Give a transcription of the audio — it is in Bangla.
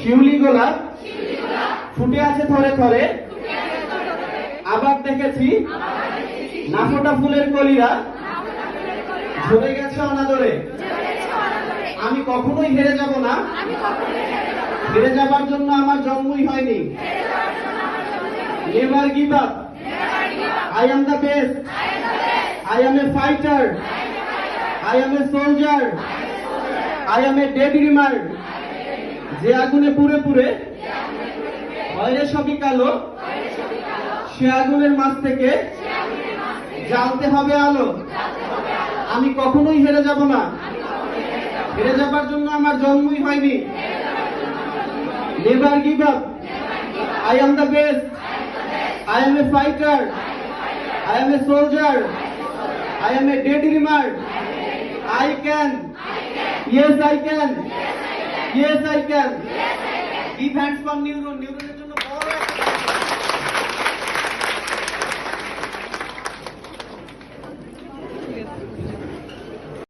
শিউলি গোলাপ ফুটে আছে থরে থরে? আবার দেখেছি। নাফোটা ফুলের কলিরা? ঝরে গেছে অনাদরে। আমি কখনোই হেরে যাব না। হেরে যাবার জন্য আমার জন্মই হয়নি। Never give up. I am the best. I am a fighter. I am a soldier. I am a dreamer যে আগুনে পুরে পুরে হয়রে সবই কালো সে আগুনের মাছ থেকে জ্বালতে হবে আলো। আমি কখনোই হেরে যাব না। হেরে যাবার জন্য আমার জন্মই হয়নি। Never give up I am the best I am a fighter I am a soldier I am a dreamer I can yes I can yes I can give for neuron নিউরনের জন্য